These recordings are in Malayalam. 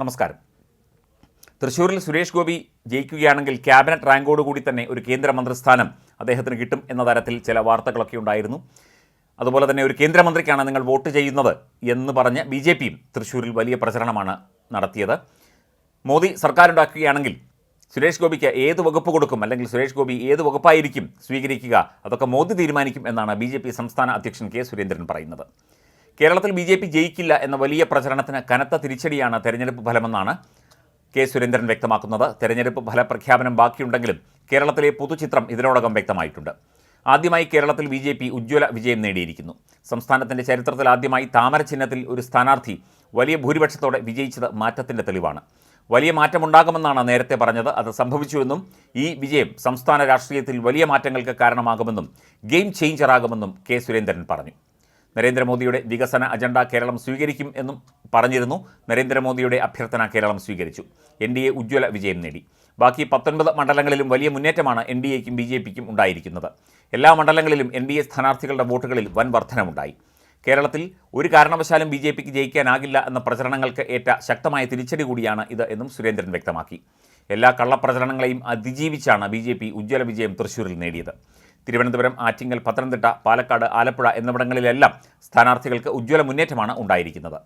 നമസ്കാരം. തൃശ്ശൂരിൽ സുരേഷ് ഗോപി ജയിക്കുകയാണെങ്കിൽ ക്യാബിനറ്റ് റാങ്കോടുകൂടി തന്നെ ഒരു കേന്ദ്രമന്ത്രിസ്ഥാനം അദ്ദേഹത്തിന് കിട്ടും എന്ന തരത്തിൽ ചില വാർത്തകളൊക്കെ ഉണ്ടായിരുന്നു. അതുപോലെ തന്നെ ഒരു കേന്ദ്രമന്ത്രിക്കാണ് നിങ്ങൾ വോട്ട് ചെയ്യുന്നത് എന്ന് പറഞ്ഞ് ബി ജെ പിയും തൃശ്ശൂരിൽ വലിയ പ്രചരണമാണ് നടത്തിയത്. മോദി സർക്കാരുണ്ടാക്കുകയാണെങ്കിൽ സുരേഷ് ഗോപിക്ക് ഏത് വകുപ്പ് കൊടുക്കും അല്ലെങ്കിൽ സുരേഷ് ഗോപി ഏത് വകുപ്പായിരിക്കും സ്വീകരിക്കുക അതൊക്കെ മോദി തീരുമാനിക്കും എന്നാണ് ബി സംസ്ഥാന അധ്യക്ഷൻ കെ സുരേന്ദ്രൻ പറയുന്നത്. കേരളത്തിൽ ബി ജെ പി ജയിക്കില്ല എന്ന വലിയ പ്രചരണത്തിന് കനത്ത തിരിച്ചടിയാണ് തെരഞ്ഞെടുപ്പ് ഫലമെന്നാണ് കെ സുരേന്ദ്രൻ വ്യക്തമാക്കുന്നത്. തെരഞ്ഞെടുപ്പ് ഫലപ്രഖ്യാപനം ബാക്കിയുണ്ടെങ്കിലും കേരളത്തിലെ പൊതുചിത്രം ഇതിനോടകം വ്യക്തമായിട്ടുണ്ട്. ആദ്യമായി കേരളത്തിൽ ബി ജെ പി ഉജ്ജ്വല വിജയം നേടിയിരിക്കുന്നു. സംസ്ഥാനത്തിന്റെ ചരിത്രത്തിൽ ആദ്യമായി താമര ചിഹ്നത്തിൽ ഒരു സ്ഥാനാർത്ഥി വലിയ ഭൂരിപക്ഷത്തോടെ വിജയിച്ചത് മാറ്റത്തിന്റെ തെളിവാണ്. വലിയ മാറ്റമുണ്ടാകുമെന്നാണ് നേരത്തെ പറഞ്ഞത്. അത് സംഭവിച്ചുവെന്നും ഈ വിജയം സംസ്ഥാന രാഷ്ട്രീയത്തിൽ വലിയ മാറ്റങ്ങൾക്ക് കാരണമാകുമെന്നും ഗെയിം ചേഞ്ചറാകുമെന്നും കെ സുരേന്ദ്രൻ പറഞ്ഞു. നരേന്ദ്രമോദിയുടെ വികസന അജണ്ട കേരളം സ്വീകരിക്കും എന്നും പറഞ്ഞിരുന്നു. നരേന്ദ്രമോദിയുടെ അഭ്യർത്ഥന കേരളം സ്വീകരിച്ചു. എൻ ഡി എ ഉജ്ജ്വല വിജയം നേടി. ബാക്കി പത്തൊൻപത് മണ്ഡലങ്ങളിലും വലിയ മുന്നേറ്റമാണ് എൻ ഡി എക്കും ബി ജെ പിക്കും ഉണ്ടായിരിക്കുന്നത്. എല്ലാ മണ്ഡലങ്ങളിലും എൻ ഡി എ സ്ഥാനാർത്ഥികളുടെ വോട്ടുകളിൽ വൻ വർധനമുണ്ടായി കേരളത്തിൽ ഒരു കാരണവശാലും ബി ജെ പിക്ക് ജയിക്കാനാകില്ല എന്ന പ്രചരണങ്ങൾക്ക് ഏറ്റ ശക്തമായ തിരിച്ചടി കൂടിയാണ് ഇത് എന്നും സുരേന്ദ്രൻ വ്യക്തമാക്കി. എല്ലാ കള്ളപ്രചരണങ്ങളെയും അതിജീവിച്ചാണ് ബി ജെ പി ഉജ്ജ്വല വിജയം തൃശൂരിൽ നേടിയത്. തിരുവനന്തപുരം ആറ്റിങ്ങൽ പത്തനംതിട്ട പാലക്കാട് ആലപ്പുഴ എന്നിവിടങ്ങളിലെല്ലാം സ്ഥാനാർത്ഥികൾക്ക് ഉജ്ജ്വല മുന്നേറ്റമാണ് ഉണ്ടായിരിക്കുന്നത്.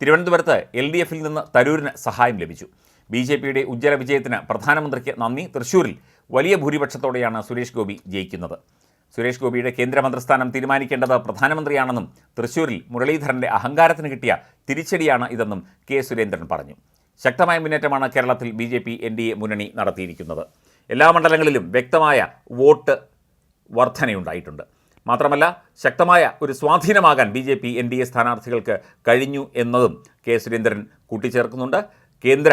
തിരുവനന്തപുരത്ത് എൽ ഡി എഫിൽ നിന്ന് തരൂരിന് സഹായം ലഭിച്ചു. ബി ജെ പിയുടെ ഉജ്ജ്വല വിജയത്തിന് പ്രധാനമന്ത്രിക്ക് നന്ദി. തൃശൂരിൽ വലിയ ഭൂരിപക്ഷത്തോടെയാണ് സുരേഷ് ഗോപി ജയിക്കുന്നത്. സുരേഷ് ഗോപിയുടെ കേന്ദ്രമന്ത്രിസ്ഥാനം തീരുമാനിക്കേണ്ടത് പ്രധാനമന്ത്രിയാണെന്നും തൃശൂരിൽ മുരളീധരന്റെ അഹങ്കാരത്തിന് കിട്ടിയ തിരിച്ചടിയാണ് ഇതെന്നും കെ സുരേന്ദ്രൻ പറഞ്ഞു. ശക്തമായ മുന്നേറ്റമാണ് കേരളത്തിൽ B J P N D A മുന്നണി നടത്തിയിരിക്കുന്നത്. എല്ലാ മണ്ഡലങ്ങളിലും വ്യക്തമായ വോട്ട് വർധനയുണ്ടായിട്ടുണ്ട്. മാത്രമല്ല ശക്തമായ ഒരു സ്വാധീനമാകാൻ B J P N D A സ്ഥാനാർത്ഥികൾക്ക് കഴിഞ്ഞു എന്നതും കെ സുരേന്ദ്രൻ കൂട്ടിച്ചേർക്കുന്നുണ്ട്. കേന്ദ്ര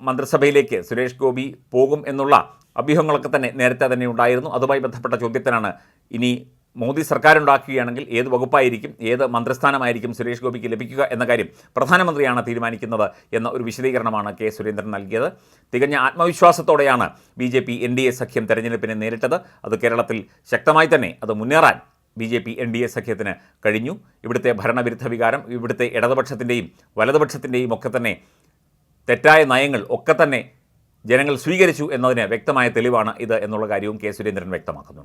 മന്ത്രിസഭയിലേക്ക് സുരേഷ് ഗോപി പോകും എന്നുള്ള അഭ്യൂഹങ്ങളൊക്കെ തന്നെ നേരത്തെ തന്നെ ഉണ്ടായിരുന്നു. അതുമായി ബന്ധപ്പെട്ട ചോദ്യത്തിനാണ് ഇനി മോദി സർക്കാരുണ്ടാക്കുകയാണെങ്കിൽ ഏത് വകുപ്പായിരിക്കും ഏത് മന്ത്രിസ്ഥാനമായിരിക്കും സുരേഷ് ഗോപിക്ക് ലഭിക്കുക എന്ന കാര്യം പ്രധാനമന്ത്രിയാണ് തീരുമാനിക്കുന്നത് എന്ന ഒരു വിശദീകരണമാണ് കെ സുരേന്ദ്രൻ നൽകിയത്. തികഞ്ഞ ആത്മവിശ്വാസത്തോടെയാണ് B J P N D A സഖ്യം തെരഞ്ഞെടുപ്പിനെ നേരിട്ടത്. അത് കേരളത്തിൽ ശക്തമായി തന്നെ അത് മുന്നേറാൻ B J P N D A സഖ്യത്തിന് കഴിഞ്ഞു. ഇവിടുത്തെ ഭരണവിരുദ്ധ വികാരം ഇവിടുത്തെ ഇടതുപക്ഷത്തിന്റെയും വലതുപക്ഷത്തിന്റെയും ഒക്കെ തന്നെ തെറ്റായ നയങ്ങൾ ഒക്കെ തന്നെ ജനങ്ങൾ സ്വീകരിച്ചു എന്നതിന് വ്യക്തമായ തെളിവാണ് ഇത് എന്നുള്ള കാര്യവും കെ സുരേന്ദ്രൻ വ്യക്തമാക്കുന്നുണ്ട്.